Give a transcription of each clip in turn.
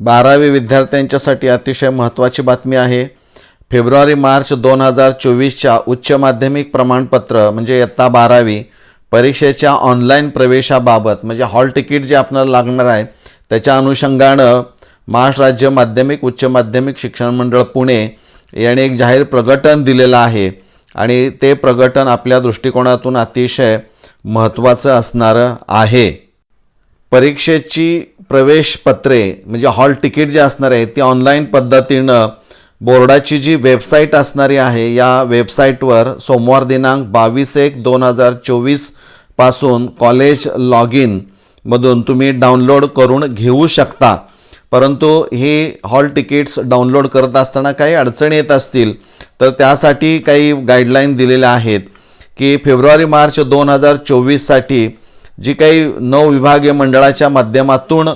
बारावी विद्यार्थ्यांच्यासाठी अतिशय महत्त्वाची बातमी आहे. फेब्रुवारी मार्च दोन हजार चोवीसच्या उच्च माध्यमिक प्रमाणपत्र म्हणजे इयत्ता बारावी परीक्षेच्या ऑनलाईन प्रवेशाबाबत म्हणजे हॉल तिकीट जे आपल्याला लागणार आहे त्याच्या अनुषंगानं महाराष्ट्र राज्य माध्यमिक उच्च माध्यमिक शिक्षण मंडळ पुणे याने एक जाहीर प्रकटन दिलेलं आहे. आणि ते प्रकटन आपल्या दृष्टिकोनातून अतिशय महत्त्वाचं असणारं आहे. परीक्षेची प्रवेशपत्रे म्हणजे हॉल तिकीट जे असणार आहे ती ऑनलाईन पद्धतीनं बोर्डाची जी वेबसाईट असणारी आहे या वेबसाईटवर सोमवार दिनांक बावीस एक दोन हजार चोवीसपासून कॉलेज लॉग इनमधून तुम्ही डाउनलोड करून घेऊ शकता. परंतु हे हॉल तिकीट्स डाउनलोड करत असताना काही अडचणी येत असतील तर त्यासाठी काही गाईडलाईन दिलेल्या आहेत की फेब्रुवारी मार्च दोन हजार चोवीससाठी जी काही नवविभागीय मंडळाच्या माध्यमातून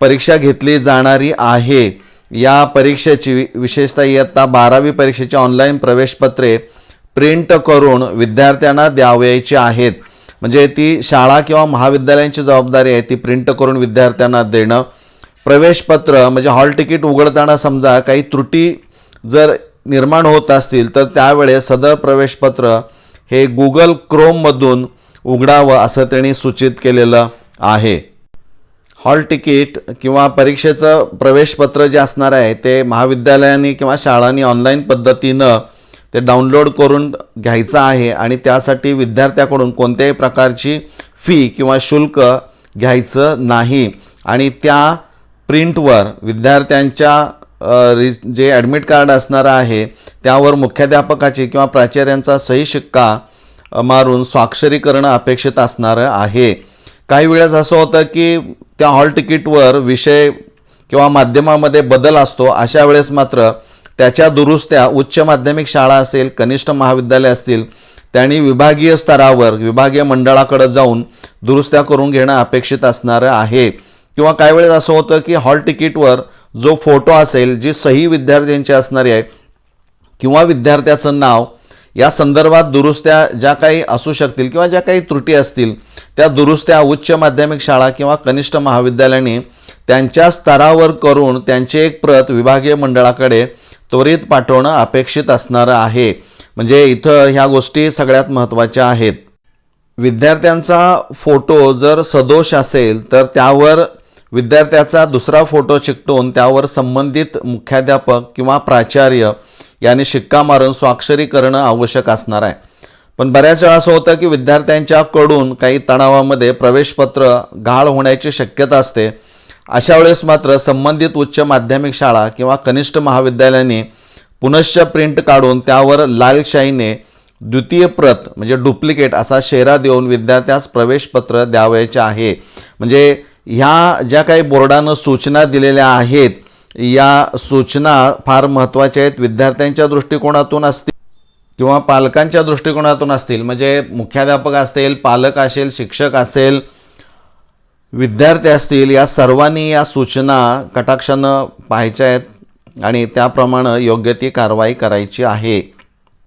परीक्षा घेतली जाणारी आहे या परीक्षेची वि- विशेषतः इयत्ता बारावी परीक्षेची ऑनलाईन प्रवेशपत्रे प्रिंट करून विद्यार्थ्यांना द्यावयाची आहेत. म्हणजे ती शाळा किंवा महाविद्यालयांची जबाबदारी आहे ती प्रिंट करून विद्यार्थ्यांना देणं. प्रवेशपत्र म्हणजे हॉल तिकीट उघडताना समजा काही त्रुटी जर निर्माण होत असतील तर त्यावेळेस सदर प्रवेशपत्र हे गुगल क्रोममधून उघडावं असं त्यांनी सूचित केलेलं आहे. हॉल तिकीट किंवा परीक्षेचं प्रवेशपत्र जे असणार आहे ते महाविद्यालयांनी किंवा शाळांनी ऑनलाईन पद्धतीनं ते डाउनलोड करून घ्यायचं आहे आणि त्यासाठी विद्यार्थ्याकडून कोणत्याही प्रकारची फी किंवा शुल्क घ्यायचं नाही. आणि त्या प्रिंटवर विद्यार्थ्यांच्या अ, जे ॲडमिट कार्ड असणारं आहे त्यावर मुख्याध्यापकाची किंवा प्राचार्यांचा सही शिक्का मारून स्वाक्षरी करणं अपेक्षित असणारं आहे. काही वेळेस असं होतं की त्या हॉल तिकीटवर विषय किंवा माध्यमामध्ये बदल असतो अशा वेळेस मात्र त्याच्या दुरुस्त्या उच्च माध्यमिक शाळा असेल कनिष्ठ महाविद्यालय असतील त्यांनी विभागीय स्तरावर विभागीय मंडळाकडे जाऊन दुरुस्त्या करून घेणं अपेक्षित असणारं आहे. किंवा काही वेळेस असं होतं की हॉल तिकीटवर जो फोटो असेल जी सही विद्यार्थ्यांची असणारी आहे किंवा विद्यार्थ्याचं नाव या संदर्भात दुरुस्त्या ज्या काही असू शकतील किंवा ज्या काही त्रुटी असतील त्या दुरुस्त्या उच्च माध्यमिक शाळा किंवा कनिष्ठ महाविद्यालयाने त्यांच्या स्तरावर करून त्यांची एक प्रत विभागीय मंडळाकडे त्वरित पाठवणं अपेक्षित असणारं आहे. म्हणजे इथं ह्या गोष्टी सगळ्यात महत्त्वाच्या आहेत. विद्यार्थ्यांचा फोटो जर सदोष असेल तर त्यावर विद्यार्थ्याचा दुसरा फोटो चिकटून त्यावर संबंधित मुख्याध्यापक किंवा प्राचार्य याने शिक्का मारून स्वाक्षरी करणं आवश्यक असणार आहे. पण बऱ्याच वेळा असं होतं की विद्यार्थ्यांच्याकडून काही तणावामध्ये प्रवेशपत्र गाळ होण्याची शक्यता असते. अशा वेळेस मात्र संबंधित उच्च माध्यमिक शाळा किंवा कनिष्ठ महाविद्यालयांनी पुनश्च प्रिंट काढून त्यावर लालशाहीने द्वितीय प्रत म्हणजे डुप्लिकेट असा शेरा देऊन विद्यार्थ्यास प्रवेशपत्र द्यावयाचे आहे. म्हणजे ह्या ज्या काही बोर्डानं सूचना दिलेल्या आहेत या सूचना फार महत्त्वाच्या आहेत. विद्यार्थ्यांच्या दृष्टिकोनातून असतील किंवा पालकांच्या दृष्टिकोनातून असतील म्हणजे मुख्याध्यापक असतील पालक असेल शिक्षक असेल विद्यार्थी असतील या सर्वांनी या सूचना कटाक्षानं पाहायच्या आहेत आणि त्याप्रमाणे योग्य ती कारवाई करायची आहे.